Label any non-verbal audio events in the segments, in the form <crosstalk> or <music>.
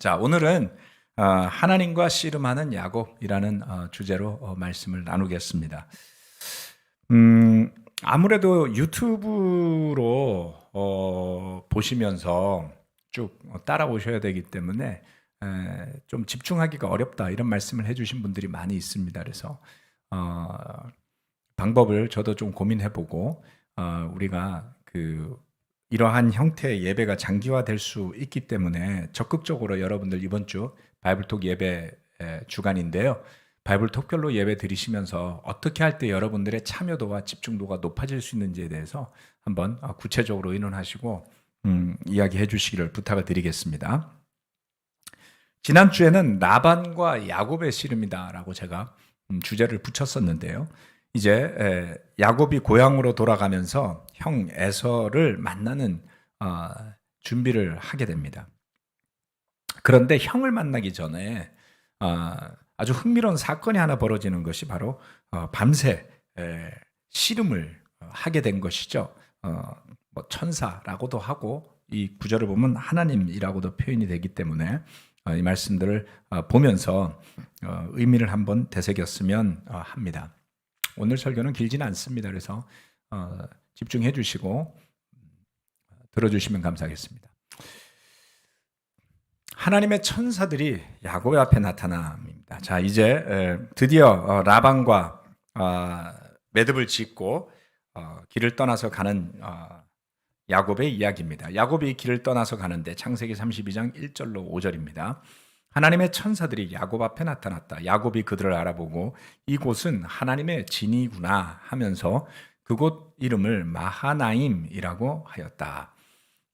자, 오늘은 어, 하나님과 씨름하는 야곱이라는 어, 주제로 어, 말씀을 나누겠습니다. 음, 아무래도 유튜브로 어, 보시면서 쭉 따라오셔야 되기 때문에 에, 좀 집중하기가 어렵다 이런 말씀을 해주신 분들이 많이 있습니다. 그래서 어, 방법을 저도 좀 고민해보고 어, 우리가 그 이러한 형태의 예배가 장기화될 수 있기 때문에 적극적으로 여러분들 이번 주 바이블톡 예배 에, 주간인데요. 바이블톡별로 예배 드리시면서 어떻게 할 때 여러분들의 참여도와 집중도가 높아질 수 있는지에 대해서 한번 어, 구체적으로 의논하시고 음, 이야기해 주시기를 부탁을 드리겠습니다. 지난 주에는 라반과 야곱의 씨름이다라고 제가 음, 주제를 붙였었는데요. 이제 에, 야곱이 고향으로 돌아가면서 형 에서를 만나는 어, 준비를 하게 됩니다. 그런데 형을 만나기 전에 어, 아주 흥미로운 사건이 하나 벌어지는 것이 바로 어, 밤새 에, 씨름을 어, 하게 된 것이죠. 어, 뭐 천사라고도 하고 이 구절을 보면 하나님이라고도 표현이 되기 때문에 어, 이 말씀들을 어, 보면서 어, 의미를 한번 되새겼으면 어, 합니다. 오늘 설교는 길지는 않습니다. 그래서 어, 집중해 주시고 들어주시면 감사하겠습니다. 하나님의 천사들이 야곱의 앞에 나타납니다. 자, 이제 에, 드디어 어, 라반과 어, 매듭을 짓고 어, 길을 떠나서 가는 어, 야곱의 이야기입니다. 야곱이 길을 떠나서 가는데 창세기 32장 1절로 5절입니다. 하나님의 천사들이 야곱 앞에 나타났다. 야곱이 그들을 알아보고 이곳은 하나님의 진이구나 하면서 그곳 이름을 마하나임이라고 하였다.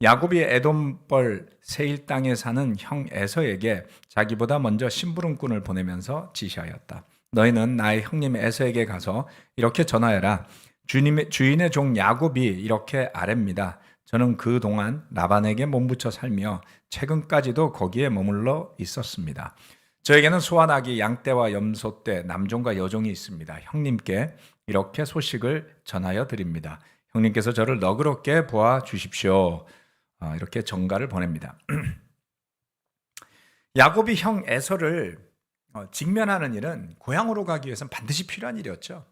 야곱이 에돔벌 세일 땅에 사는 형 에서에게 자기보다 먼저 심부름꾼을 보내면서 지시하였다. 너희는 나의 형님 에서에게 가서 이렇게 전하여라. 주님의, 주인의 종 야곱이 이렇게 아랩니다. 저는 그 동안 라반에게 몸붙여 살며 최근까지도 거기에 머물러 있었습니다. 저에게는 소환하기 양떼와 염소떼, 남종과 여종이 있습니다. 형님께 이렇게 소식을 전하여 드립니다. 형님께서 저를 너그럽게 보아 주십시오. 아, 이렇게 정가를 보냅니다. <clears throat> 야곱이 형 에서를 어, 직면하는 일은 고향으로 가기 위해서는 반드시 필요한 일이었죠.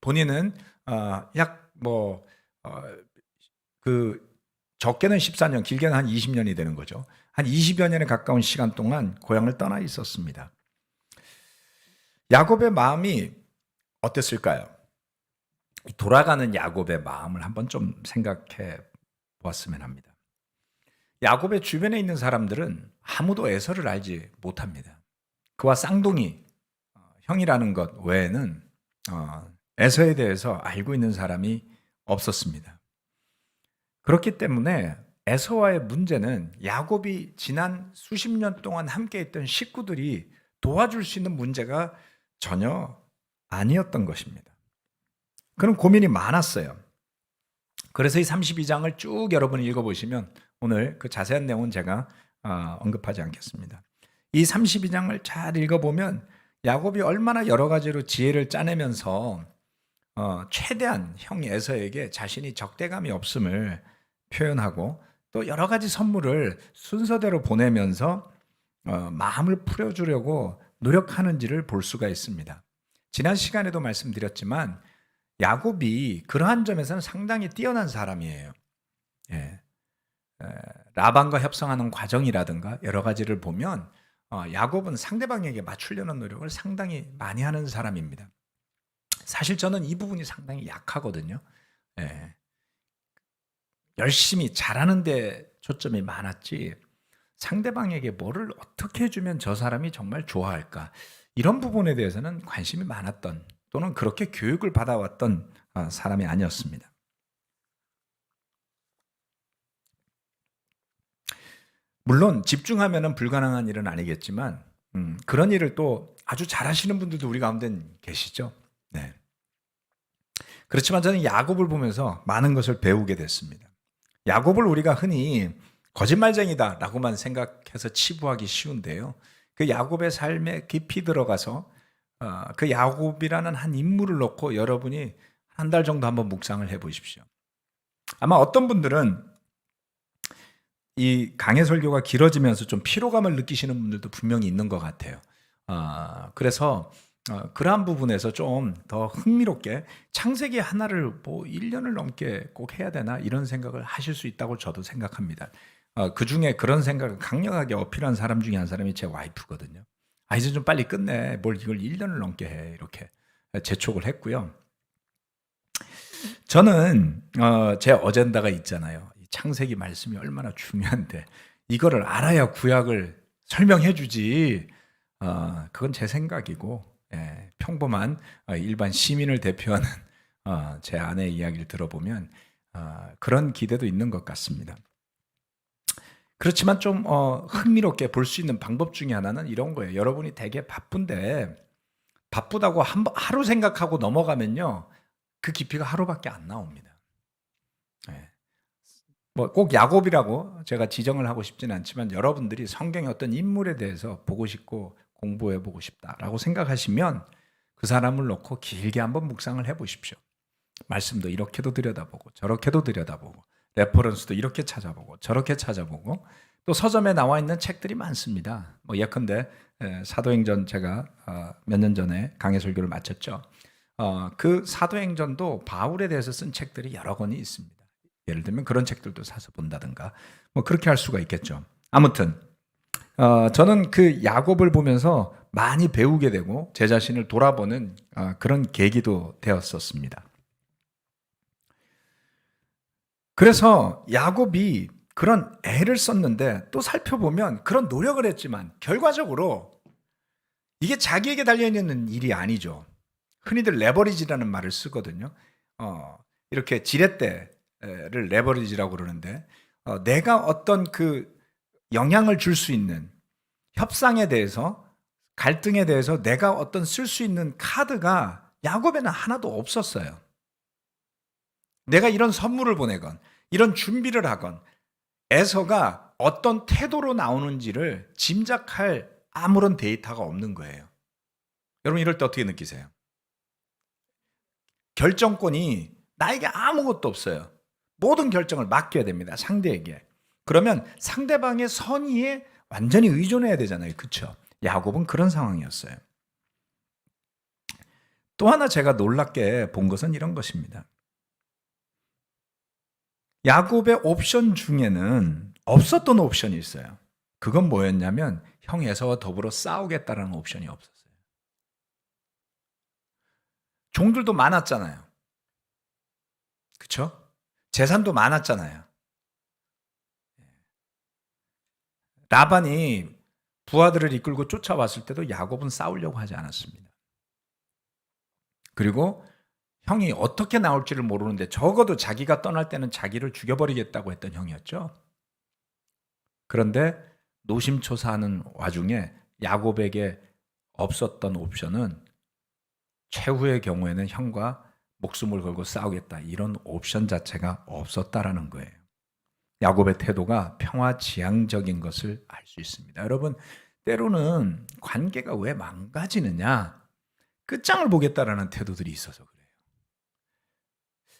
본인은 어, 약뭐 그 적게는 14년, 길게는 한 20년이 되는 거죠. 한 20여 년에 가까운 시간 동안 고향을 떠나 있었습니다. 야곱의 마음이 어땠을까요? 돌아가는 야곱의 마음을 한번 좀 생각해 보았으면 합니다. 야곱의 주변에 있는 사람들은 아무도 에서를 알지 못합니다. 그와 쌍둥이 어, 형이라는 것 외에는 어, 에서에 대해서 알고 있는 사람이 없었습니다. 그렇기 때문에 에서와의 문제는 야곱이 지난 수십 년 동안 함께 있던 식구들이 도와줄 수 있는 문제가 전혀 아니었던 것입니다. 그런 고민이 많았어요. 그래서 이 32장을 쭉 여러분이 읽어보시면 오늘 그 자세한 내용은 제가 어, 언급하지 않겠습니다. 이 32장을 잘 읽어보면 야곱이 얼마나 여러 가지로 지혜를 짜내면서 어, 최대한 형 에서에게 자신이 적대감이 없음을 표현하고 또 여러 가지 선물을 순서대로 보내면서 어, 마음을 풀어주려고 노력하는지를 볼 수가 있습니다. 지난 시간에도 말씀드렸지만 야곱이 그러한 점에서는 상당히 뛰어난 사람이에요. 예. 에, 라반과 협상하는 과정이라든가 여러 가지를 보면 어, 야곱은 상대방에게 맞추려는 노력을 상당히 많이 하는 사람입니다. 사실 저는 이 부분이 상당히 약하거든요. 예. 열심히 잘하는데 초점이 많았지 상대방에게 뭐를 어떻게 해주면 저 사람이 정말 좋아할까 이런 부분에 대해서는 관심이 많았던 또는 그렇게 교육을 받아왔던 어, 사람이 아니었습니다. 물론 집중하면 불가능한 일은 아니겠지만 음, 그런 일을 또 아주 잘하시는 분들도 우리 가운데 계시죠. 네. 그렇지만 저는 야곱을 보면서 많은 것을 배우게 됐습니다. 야곱을 우리가 흔히 거짓말쟁이다라고만 생각해서 치부하기 쉬운데요. 그 야곱의 삶에 깊이 들어가서 어, 그 야곱이라는 한 인물을 놓고 여러분이 한 달 정도 한번 묵상을 해 보십시오. 아마 어떤 분들은 이 강해 설교가 길어지면서 좀 피로감을 느끼시는 분들도 분명히 있는 것 같아요. 아, 그래서 어, 그러한 부분에서 좀 더 흥미롭게 창세기 하나를 뭐 1년을 넘게 꼭 해야 되나 이런 생각을 하실 수 있다고 저도 생각합니다. 어, 그 중에 그런 생각을 강력하게 어필한 사람 중에 한 사람이 제 와이프거든요. 아, 이제 좀 빨리 끝내. 뭘 이걸 1년을 넘게 해. 이렇게 재촉을 했고요. 저는 어, 제 어젠다가 있잖아요. 이 창세기 말씀이 얼마나 중요한데 이거를 알아야 구약을 설명해 주지. 어, 그건 제 생각이고 예, 평범한 어, 일반 시민을 대표하는 어, 제 아내의 이야기를 들어보면 어, 그런 기대도 있는 것 같습니다. 그렇지만 좀 어, 흥미롭게 볼 수 있는 방법 중에 하나는 이런 거예요. 여러분이 되게 바쁜데 바쁘다고 하루 생각하고 넘어가면요. 그 깊이가 하루밖에 안 나옵니다. 예. 뭐꼭 야곱이라고 제가 지정을 하고 싶지는 않지만 여러분들이 성경의 어떤 인물에 대해서 보고 싶고 공부해 보고 싶다라고 생각하시면 그 사람을 놓고 길게 한번 묵상을 해 보십시오. 말씀도 이렇게도 들여다보고 저렇게도 들여다보고 레퍼런스도 이렇게 찾아보고 저렇게 찾아보고 또 서점에 나와 있는 책들이 많습니다. 뭐 예컨대 에, 사도행전 제가 어, 몇년 전에 강해 설교를 마쳤죠. 어, 그 사도행전도 바울에 대해서 쓴 책들이 여러 권이 있습니다. 예를 들면 그런 책들도 사서 본다든가 뭐 그렇게 할 수가 있겠죠. 아무튼 어, 저는 그 야곱을 보면서 많이 배우게 되고 제 자신을 돌아보는 어, 그런 계기도 되었었습니다. 그래서 야곱이 그런 애를 썼는데 또 살펴보면 그런 노력을 했지만 결과적으로 이게 자기에게 달려있는 일이 아니죠. 흔히들 레버리지라는 말을 쓰거든요. 어, 이렇게 지렛대를 레버리지라고 그러는데 어, 내가 어떤 그 영향을 줄 수 있는 협상에 대해서 갈등에 대해서 내가 어떤 쓸 수 있는 카드가 야곱에는 하나도 없었어요. 내가 이런 선물을 보내건 이런 준비를 하건 에서가 어떤 태도로 나오는지를 짐작할 아무런 데이터가 없는 거예요. 여러분 이럴 때 어떻게 느끼세요? 결정권이 나에게 아무것도 없어요. 모든 결정을 맡겨야 됩니다. 상대에게. 그러면 상대방의 선의에 완전히 의존해야 되잖아요. 그렇죠? 야곱은 그런 상황이었어요. 또 하나 제가 놀랍게 본 것은 이런 것입니다. 야곱의 옵션 중에는 없었던 옵션이 있어요. 그건 뭐였냐면 형 에서와 더불어 싸우겠다라는 옵션이 없었어요. 종들도 많았잖아요. 그쵸? 재산도 많았잖아요. 라반이 부하들을 이끌고 쫓아왔을 때도 야곱은 싸우려고 하지 않았습니다. 그리고 형이 어떻게 나올지를 모르는데 적어도 자기가 떠날 때는 자기를 죽여버리겠다고 했던 형이었죠. 그런데 노심초사하는 와중에 야곱에게 없었던 옵션은 최후의 경우에는 형과 목숨을 걸고 싸우겠다 이런 옵션 자체가 없었다라는 거예요. 야곱의 태도가 평화지향적인 것을 알 수 있습니다. 여러분 때로는 관계가 왜 망가지느냐 끝장을 보겠다라는 태도들이 있어서 그래요.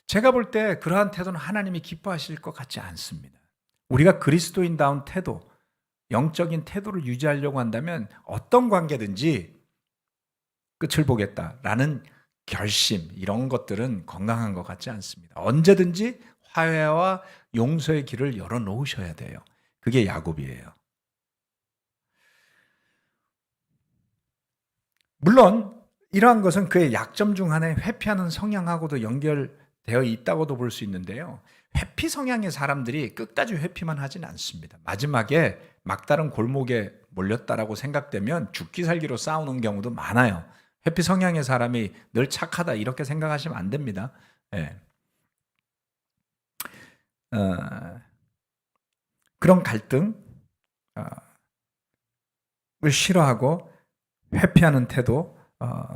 제가 볼 때 그러한 태도는 하나님이 기뻐하실 것 같지 않습니다. 우리가 그리스도인다운 태도, 영적인 태도를 유지하려고 한다면 어떤 관계든지 끝을 보겠다라는 결심 이런 것들은 건강한 것 같지 않습니다. 언제든지 화해와 용서의 길을 열어 놓으셔야 돼요. 그게 야곱이에요. 물론 이러한 것은 그의 약점 중 하나의 회피하는 성향하고도 연결되어 있다고도 볼 수 있는데요. 회피 성향의 사람들이 끝까지 회피만 하진 않습니다. 마지막에 막다른 골목에 몰렸다라고 생각되면 죽기 살기로 싸우는 경우도 많아요. 회피 성향의 사람이 늘 착하다 이렇게 생각하시면 안 됩니다. 예. 어, 그런 갈등, 어, 을 싫어하고 회피하는 태도, 어,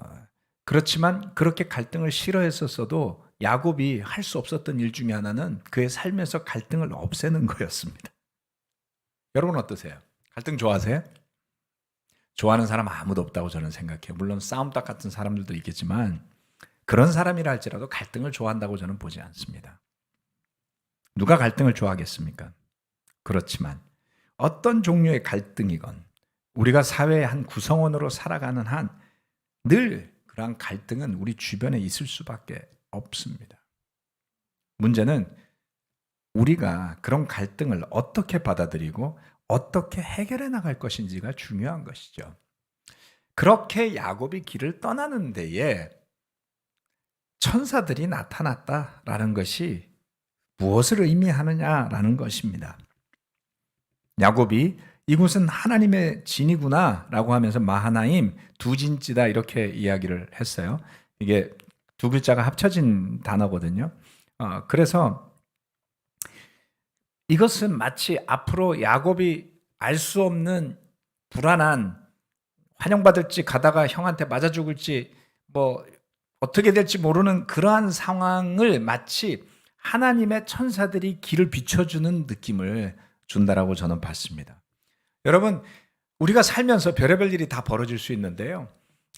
그렇지만 그렇게 갈등을 싫어했었어도 야곱이 할 수 없었던 일 중에 하나는 그의 삶에서 갈등을 없애는 거였습니다. 여러분 어떠세요? 갈등 좋아하세요? 좋아하는 사람 아무도 없다고 저는 생각해요. 물론 싸움닭 같은 사람들도 있겠지만 그런 사람이라 할지라도 갈등을 좋아한다고 저는 보지 않습니다. 누가 갈등을 좋아하겠습니까? 그렇지만 어떤 종류의 갈등이건 우리가 사회의 한 구성원으로 살아가는 한 늘 그러한 갈등은 우리 주변에 있을 수밖에 없습니다. 문제는 우리가 그런 갈등을 어떻게 받아들이고 어떻게 해결해 나갈 것인지가 중요한 것이죠. 그렇게 야곱이 길을 떠나는 데에 천사들이 나타났다라는 것이 무엇을 의미하느냐라는 것입니다. 야곱이 이곳은 하나님의 진이구나라고 하면서 마하나임 두 진지다 이렇게 이야기를 했어요. 이게 두 글자가 합쳐진 단어거든요. 어, 그래서 이것은 마치 앞으로 야곱이 알 수 없는 불안한 환영받을지 가다가 형한테 맞아 죽을지 뭐 어떻게 될지 모르는 그러한 상황을 마치 하나님의 천사들이 길을 비춰주는 느낌을 준다라고 저는 봤습니다. 여러분, 우리가 살면서 별의별 일이 다 벌어질 수 있는데요.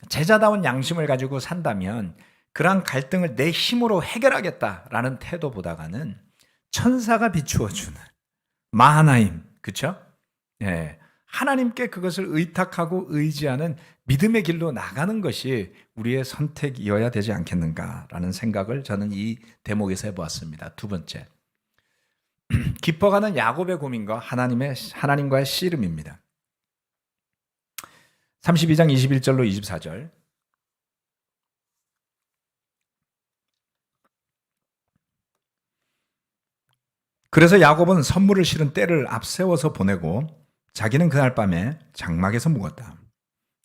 제자다운 양심을 가지고 산다면 그러한 갈등을 내 힘으로 해결하겠다라는 태도보다가는 천사가 비추어주는 마하나임, 그쵸? 예. 하나님께 그것을 의탁하고 의지하는 믿음의 길로 나가는 것이 우리의 선택이어야 되지 않겠는가라는 생각을 저는 이 대목에서 해보았습니다. 두 번째. <clears throat> 깊어가는 야곱의 고민과 하나님의 하나님과의 씨름입니다. 32장 21절로 24절. 그래서 야곱은 선물을 실은 때를 앞세워서 보내고 자기는 그날 밤에 장막에서 묵었다.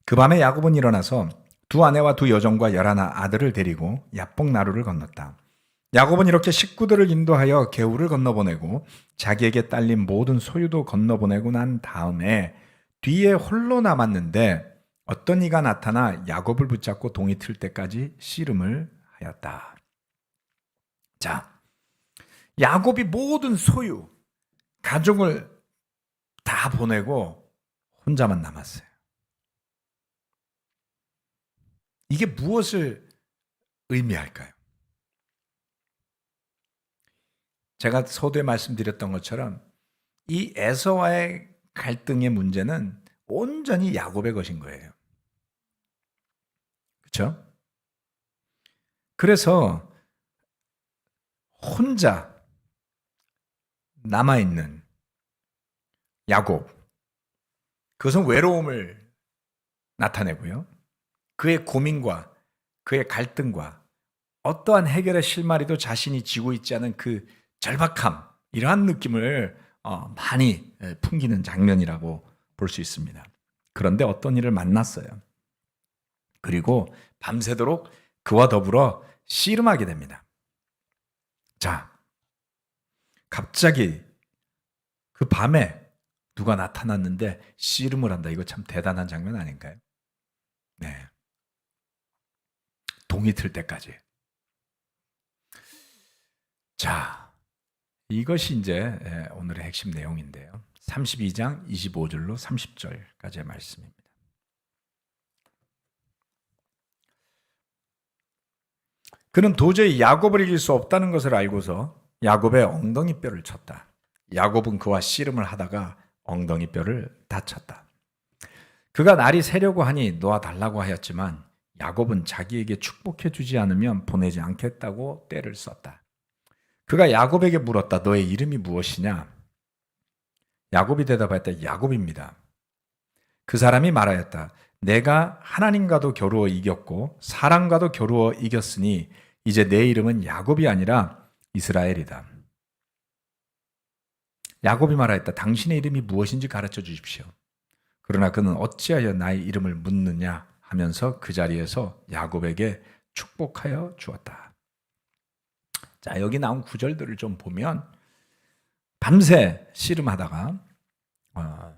그 밤에 야곱은 일어나서 두 아내와 두 여종과 열하나 아들을 데리고 야복 나루를 건넜다. 야곱은 이렇게 식구들을 인도하여 개울을 건너보내고 자기에게 딸린 모든 소유도 건너보내고 난 다음에 뒤에 홀로 남았는데 어떤 이가 나타나 야곱을 붙잡고 동이 틀 때까지 씨름을 하였다. 자, 야곱이 모든 소유, 가족을 다 보내고 혼자만 남았어요. 이게 무엇을 의미할까요? 제가 서두에 말씀드렸던 것처럼 이 에서와의 갈등의 문제는 온전히 야곱의 것인 거예요. 그렇죠? 그래서 혼자 남아 있는 야곱 그것은 외로움을 나타내고요. 그의 고민과 그의 갈등과 어떠한 해결의 실마리도 자신이 지고 있지 않은 그 절박함 이러한 느낌을 어, 많이 풍기는 장면이라고 볼 수 있습니다. 그런데 어떤 일을 만났어요. 그리고 밤새도록 그와 더불어 씨름하게 됩니다. 자, 갑자기 그 밤에 누가 나타났는데 씨름을 한다. 이거 참 대단한 장면 아닌가요? 네. 동이 틀 때까지. 자, 이것이 이제 예, 오늘의 핵심 내용인데요. 32장 25절로 30절까지의 말씀입니다. 그는 도저히 야곱을 이길 수 없다는 것을 알고서 야곱의 엉덩이 뼈를 쳤다. 야곱은 그와 씨름을 하다가 엉덩이 뼈를 다쳤다. 그가 날이 새려고 하니 놓아 달라고 하였지만 야곱은 자기에게 축복해 주지 않으면 보내지 않겠다고 때를 썼다. 그가 야곱에게 물었다. 너의 이름이 무엇이냐? 야곱이 대답했다. 야곱입니다. 그 사람이 말하였다. 내가 하나님과도 겨루어 이겼고 사람과도 겨루어 이겼으니 이제 내 이름은 야곱이 아니라 이스라엘이다. 야곱이 말하였다. 당신의 이름이 무엇인지 가르쳐 주십시오. 그러나 그는 어찌하여 나의 이름을 묻느냐 하면서 그 자리에서 야곱에게 축복하여 주었다. 자, 여기 나온 구절들을 좀 보면 밤새 씨름하다가 어,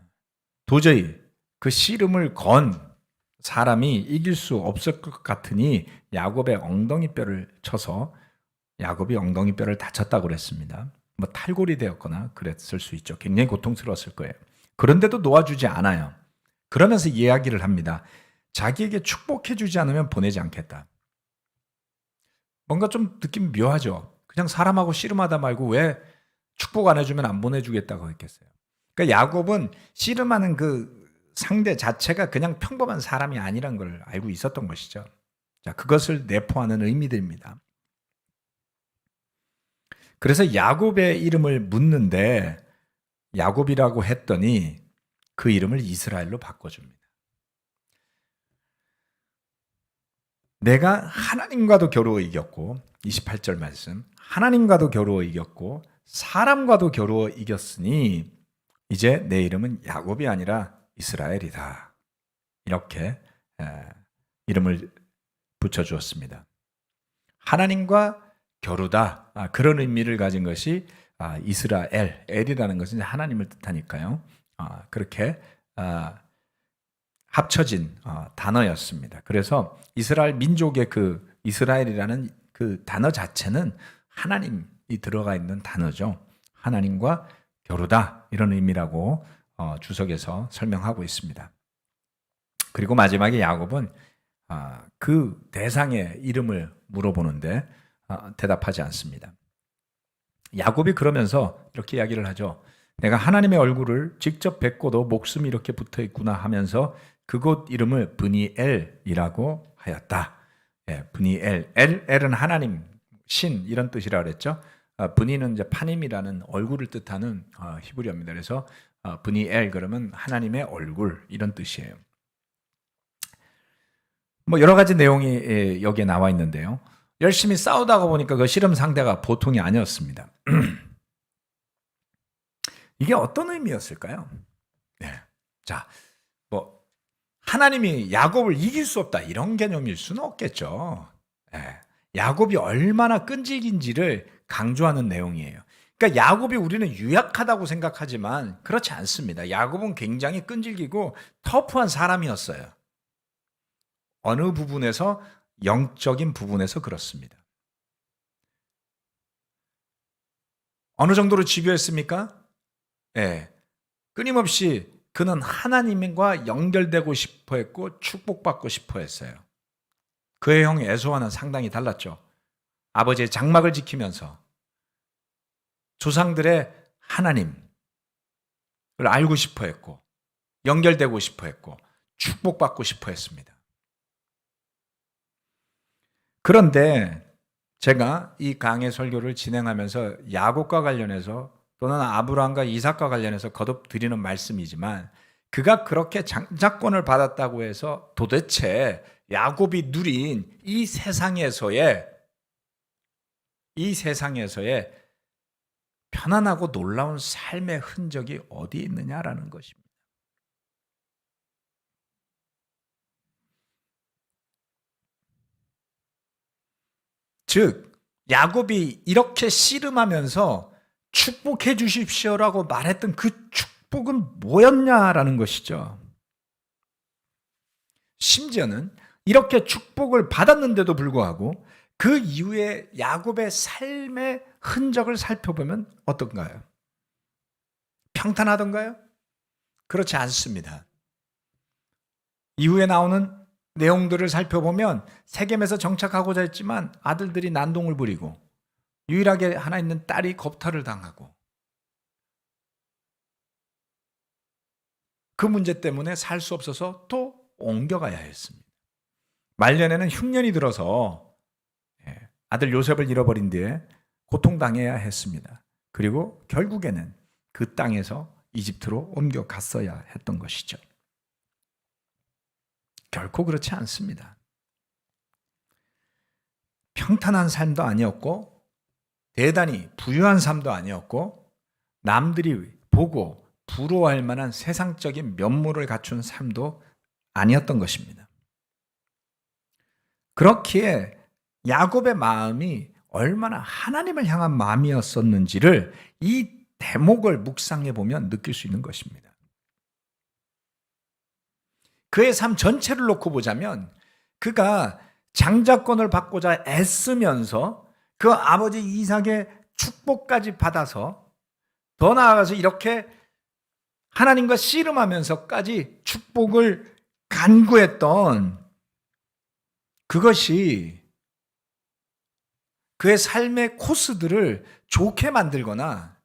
도저히 그 씨름을 건 사람이 이길 수 없을 것 같으니 야곱의 엉덩이 뼈를 쳐서 야곱이 엉덩이 뼈를 다쳤다고 그랬습니다. 뭐 탈골이 되었거나 그랬을 수 있죠. 굉장히 고통스러웠을 거예요. 그런데도 놓아주지 않아요. 그러면서 이야기를 합니다. 자기에게 축복해주지 않으면 보내지 않겠다. 뭔가 좀 느낌 묘하죠. 그냥 사람하고 씨름하다 말고 왜 축복 안 해주면 안 보내주겠다고 했겠어요. 그러니까 야곱은 씨름하는 그 상대 자체가 그냥 평범한 사람이 아니란 걸 알고 있었던 것이죠. 자, 그것을 내포하는 의미들입니다. 그래서 야곱의 이름을 묻는데 야곱이라고 했더니 그 이름을 이스라엘로 바꿔줍니다. 내가 하나님과도 겨루어 이겼고 28절 말씀 하나님과도 겨루어 이겼고 사람과도 겨루어 이겼으니 이제 내 이름은 야곱이 아니라 이스라엘이다. 이렇게 에, 이름을 붙여 주었습니다. 하나님과 겨루다 아, 그런 의미를 가진 것이 아, 이스라엘 엘이라는 것은 하나님을 뜻하니까요. 아, 그렇게 아, 합쳐진 어, 단어였습니다. 그래서 이스라엘 민족의 그 이스라엘이라는 그 단어 자체는 하나님이 들어가 있는 단어죠. 하나님과 겨루다 이런 의미라고 어, 주석에서 설명하고 있습니다. 그리고 마지막에 야곱은 아, 그 대상의 이름을 물어보는데 아, 대답하지 않습니다. 야곱이 그러면서 이렇게 이야기를 하죠. 내가 하나님의 얼굴을 직접 뵙고도 목숨이 이렇게 붙어 있구나 하면서 그곳 이름을 브니엘이라고 하였다. 예, 브니엘. 엘, 엘은 하나님, 신 이런 뜻이라 그랬죠. 아, 브니는 이제 파님이라는 얼굴을 뜻하는 어, 히브리어입니다. 그래서 어, 브니엘 그러면 하나님의 얼굴 이런 뜻이에요. 뭐 여러 가지 내용이 예, 여기에 나와 있는데요. 열심히 싸우다가 보니까 그 씨름 상대가 보통이 아니었습니다. <clears throat> 이게 어떤 의미였을까요? 네. 자, 뭐 하나님이 야곱을 이길 수 없다 이런 개념일 수는 없겠죠. 네. 야곱이 얼마나 끈질긴지를 강조하는 내용이에요. 그러니까 야곱이 우리는 유약하다고 생각하지만 그렇지 않습니다. 야곱은 굉장히 끈질기고 터프한 사람이었어요. 어느 부분에서 영적인 부분에서 그렇습니다. 어느 정도로 집요했습니까? 예. 끊임없이 그는 하나님과 연결되고 싶어 했고 축복받고 싶어 했어요. 그의 형 에서와는 상당히 달랐죠. 아버지의 장막을 지키면서 조상들의 하나님을 알고 싶어 했고 연결되고 싶어 했고 축복받고 싶어 했습니다. 그런데 제가 이 강의 설교를 진행하면서 야곱과 관련해서 또는 아브라함과 이삭과 관련해서 거듭 드리는 말씀이지만 그가 그렇게 장자권을 받았다고 해서 도대체 야곱이 누린 이 세상에서의 이 세상에서의 편안하고 놀라운 삶의 흔적이 어디 있느냐라는 것입니다. 즉 야곱이 이렇게 씨름하면서 축복해 주십시오라고 말했던 그 축복은 뭐였냐라는 것이죠. 심지어는 이렇게 축복을 받았는데도 불구하고 그 이후에 야곱의 삶의 흔적을 살펴보면 어떤가요? 평탄하던가요? 그렇지 않습니다. 이후에 나오는 내용들을 살펴보면 세겜에서 정착하고자 했지만 아들들이 난동을 부리고 유일하게 하나 있는 딸이 겁탈을 당하고 그 문제 때문에 살 수 없어서 또 옮겨가야 했습니다. 말년에는 흉년이 들어서 예, 아들 요셉을 잃어버린 뒤에 고통당해야 했습니다. 그리고 결국에는 그 땅에서 이집트로 옮겨갔어야 했던 것이죠. 결코 그렇지 않습니다. 평탄한 삶도 아니었고, 대단히 부유한 삶도 아니었고, 남들이 보고 부러워할 만한 세상적인 면모를 갖춘 삶도 아니었던 것입니다. 그렇기에 야곱의 마음이 얼마나 하나님을 향한 마음이었었는지를 이 대목을 묵상해 보면 느낄 수 있는 것입니다. 그의 삶 전체를 놓고 보자면 그가 장자권을 받고자 애쓰면서 그 아버지 이삭의 축복까지 받아서 더 나아가서 이렇게 하나님과 씨름하면서까지 축복을 간구했던 그것이 그의 삶의 코스들을 좋게 만들거나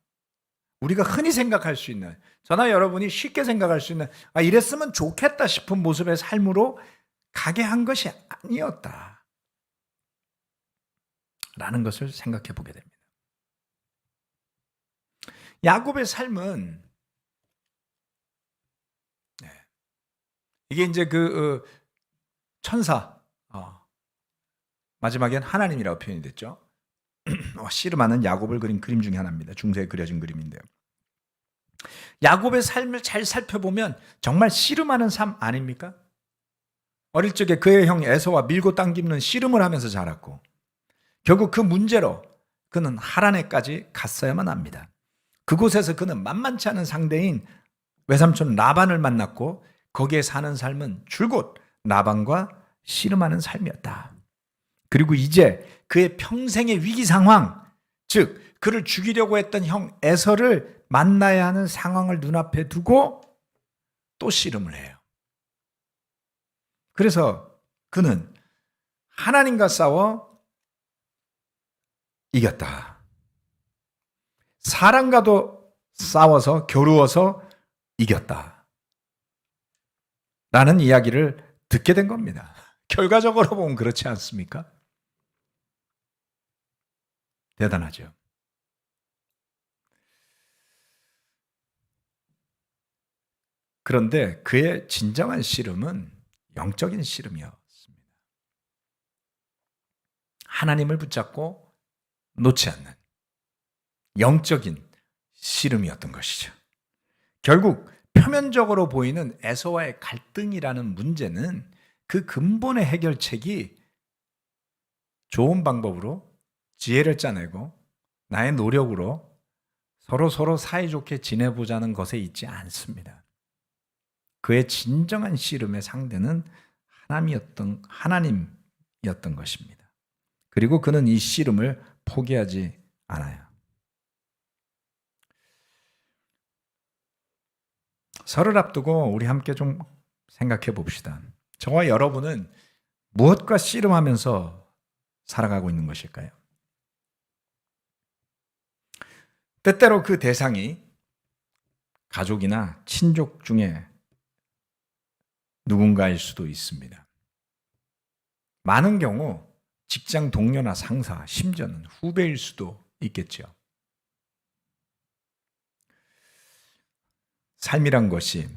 우리가 흔히 생각할 수 있는 저나 여러분이 쉽게 생각할 수 있는 아 이랬으면 좋겠다 싶은 모습의 삶으로 가게 한 것이 아니었다. 라는 것을 생각해 보게 됩니다. 야곱의 삶은 네. 이게 이제 그 어, 천사 어, 마지막엔 하나님이라고 표현이 됐죠. <clears throat> 어, 씨름하는 야곱을 그린 그림 중에 하나입니다. 중세에 그려진 그림인데요. 야곱의 삶을 잘 살펴보면 정말 씨름하는 삶 아닙니까? 어릴 적에 그의 형 에서와 밀고 당기는 씨름을 하면서 자랐고 결국 그 문제로 그는 하란에까지 갔어야만 합니다. 그곳에서 그는 만만치 않은 상대인 외삼촌 라반을 만났고 거기에 사는 삶은 줄곧 라반과 씨름하는 삶이었다. 그리고 이제 그의 평생의 위기 상황, 즉 그를 죽이려고 했던 형 에서를 만나야 하는 상황을 눈앞에 두고 또 씨름을 해요. 그래서 그는 하나님과 싸워 이겼다. 사람과도 싸워서 겨루어서 이겼다. 라는 이야기를 듣게 된 겁니다. <laughs> 결과적으로 보면 그렇지 않습니까? 대단하죠. 그런데 그의 진정한 씨름은 영적인 씨름이었습니다. 하나님을 붙잡고 놓지 않는 영적인 씨름이었던 것이죠. 결국 표면적으로 보이는 에서와의 갈등이라는 문제는 그 근본의 해결책이 좋은 방법으로 지혜를 짜내고 나의 노력으로 서로 서로 사이좋게 지내보자는 것에 있지 않습니다. 그의 진정한 씨름의 상대는 하나님이었던 하나님이었던 것입니다. 그리고 그는 이 씨름을 포기하지 않아요. 설을 앞두고 우리 함께 좀 생각해 봅시다. 저와 여러분은 무엇과 씨름하면서 살아가고 있는 것일까요? 때때로 그 대상이 가족이나 친족 중에 누군가일 수도 있습니다. 많은 경우 직장 동료나 상사, 심지어는 후배일 수도 있겠죠. 삶이란 것이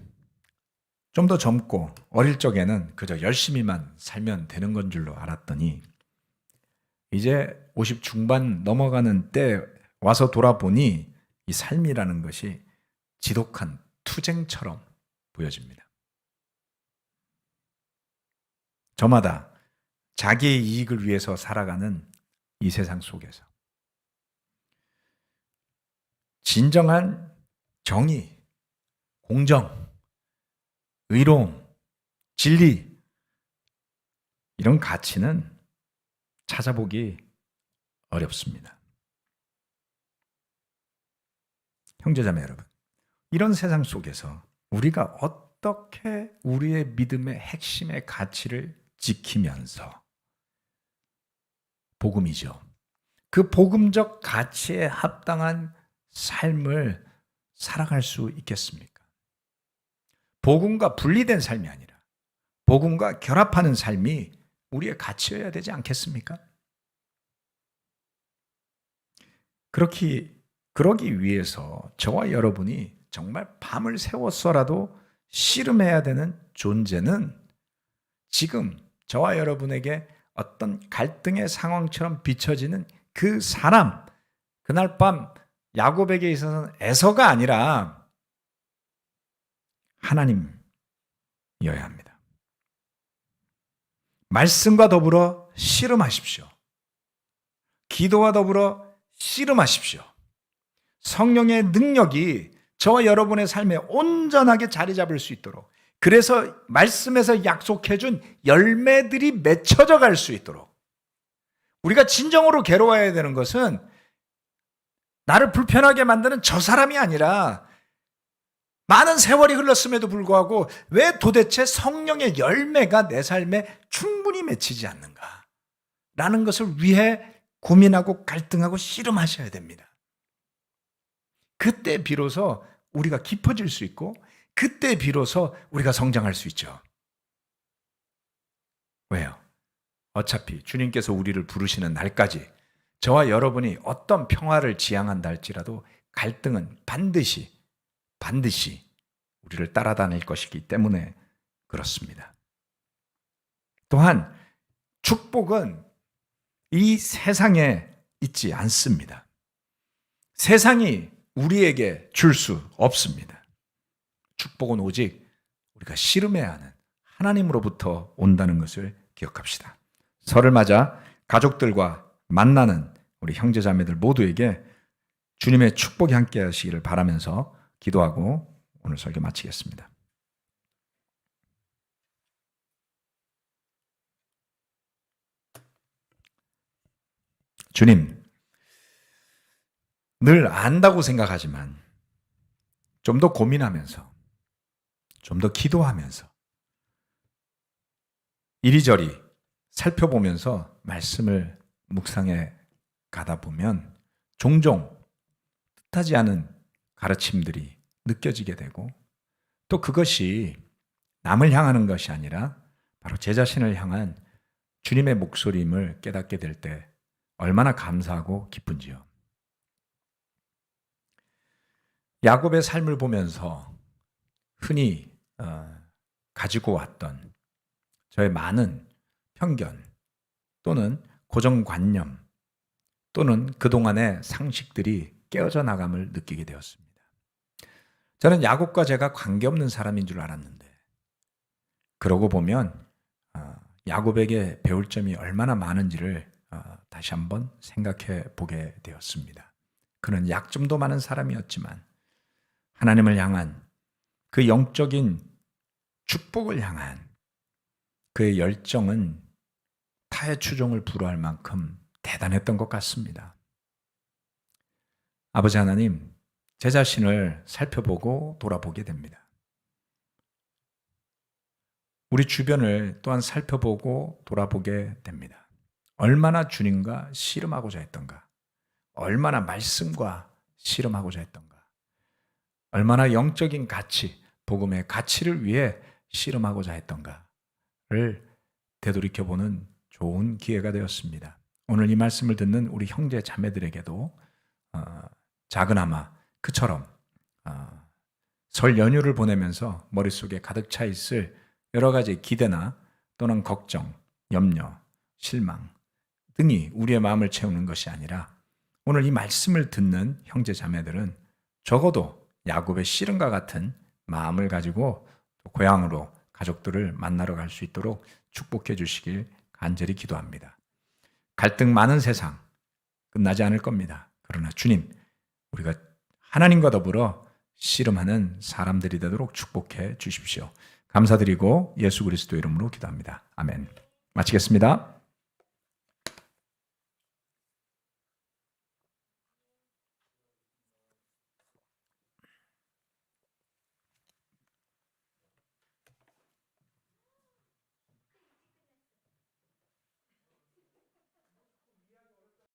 좀 더 젊고 어릴 적에는 그저 열심히만 살면 되는 건 줄로 알았더니 이제 50 중반 넘어가는 때 와서 돌아보니 이 삶이라는 것이 지독한 투쟁처럼 보여집니다. 저마다 자기의 이익을 위해서 살아가는 이 세상 속에서 진정한 정의, 공정, 의로움, 진리 이런 가치는 찾아보기 어렵습니다. 형제자매 여러분, 이런 세상 속에서 우리가 어떻게 우리의 믿음의 핵심의 가치를 지키면서 복음이죠. 그 복음적 가치에 합당한 삶을 살아갈 수 있겠습니까? 복음과 분리된 삶이 아니라 복음과 결합하는 삶이 우리의 가치여야 되지 않겠습니까? 그렇기 그러기 위해서 저와 여러분이 정말 밤을 새웠어라도 씨름해야 되는 존재는 지금 저와 여러분에게 어떤 갈등의 상황처럼 비춰지는 그 사람, 그날 밤 야곱에게 있어서는 에서가 아니라 하나님이어야 합니다. 말씀과 더불어 씨름하십시오. 기도와 더불어 씨름하십시오. 성령의 능력이 저와 여러분의 삶에 온전하게 자리 잡을 수 있도록 그래서 말씀에서 약속해 준 열매들이 맺혀져 갈 수 있도록 우리가 진정으로 괴로워해야 되는 것은 나를 불편하게 만드는 저 사람이 아니라 많은 세월이 흘렀음에도 불구하고 왜 도대체 성령의 열매가 내 삶에 충분히 맺히지 않는가? 라는 것을 위해 고민하고 갈등하고 씨름하셔야 됩니다. 그때 비로소 우리가 깊어질 수 있고 그때 비로소 우리가 성장할 수 있죠. 왜요? 어차피 주님께서 우리를 부르시는 날까지 저와 여러분이 어떤 평화를 지향한다 할지라도 갈등은 반드시 반드시 우리를 따라다닐 것이기 때문에 그렇습니다. 또한 축복은 이 세상에 있지 않습니다. 세상이 우리에게 줄 수 없습니다. 축복은 오직 우리가 씨름해야 하는 하나님으로부터 온다는 것을 기억합시다. 설을 맞아 가족들과 만나는 우리 형제자매들 모두에게 주님의 축복이 함께 하시기를 바라면서 기도하고 오늘 설교 마치겠습니다. 주님, 늘 안다고 생각하지만 좀 더 고민하면서 좀 더 기도하면서 이리저리 살펴보면서 말씀을 묵상해 가다 보면 종종 뜻하지 않은 가르침들이 느껴지게 되고 또 그것이 남을 향하는 것이 아니라 바로 제 자신을 향한 주님의 목소리임을 깨닫게 될 때 얼마나 감사하고 기쁜지요. 야곱의 삶을 보면서 흔히 어, 가지고 왔던 저의 많은 편견 또는 고정관념 또는 그동안의 상식들이 깨어져 나감을 느끼게 되었습니다. 저는 야곱과 제가 관계없는 사람인 줄 알았는데 그러고 보면 어, 야곱에게 배울 점이 얼마나 많은지를 어, 다시 한번 생각해 보게 되었습니다. 그는 약점도 많은 사람이었지만 하나님을 향한 그 영적인 축복을 향한 그의 열정은 타의 추종을 불허할 만큼 대단했던 것 같습니다. 아버지 하나님, 제 자신을 살펴보고 돌아보게 됩니다. 우리 주변을 또한 살펴보고 돌아보게 됩니다. 얼마나 주님과 씨름하고자 했던가, 얼마나 말씀과 씨름하고자 했던가, 얼마나 영적인 가치, 복음의 가치를 위해 씨름하고자 했던가를 되돌이켜보는 좋은 기회가 되었습니다. 오늘 이 말씀을 듣는 우리 형제 자매들에게도 어, 작은아마 그처럼 어, 설 연휴를 보내면서 머릿속에 가득 차 있을 여러 가지 기대나 또는 걱정, 염려, 실망 등이 우리의 마음을 채우는 것이 아니라 오늘 이 말씀을 듣는 형제 자매들은 적어도 야곱의 씨름과 같은 마음을 가지고 고향으로 가족들을 만나러 갈 수 있도록 축복해 주시길 간절히 기도합니다. 갈등 많은 세상 끝나지 않을 겁니다. 그러나 주님, 우리가 하나님과 더불어 씨름하는 사람들이 되도록 축복해 주십시오. 감사드리고 예수 그리스도 이름으로 기도합니다. 아멘. 마치겠습니다.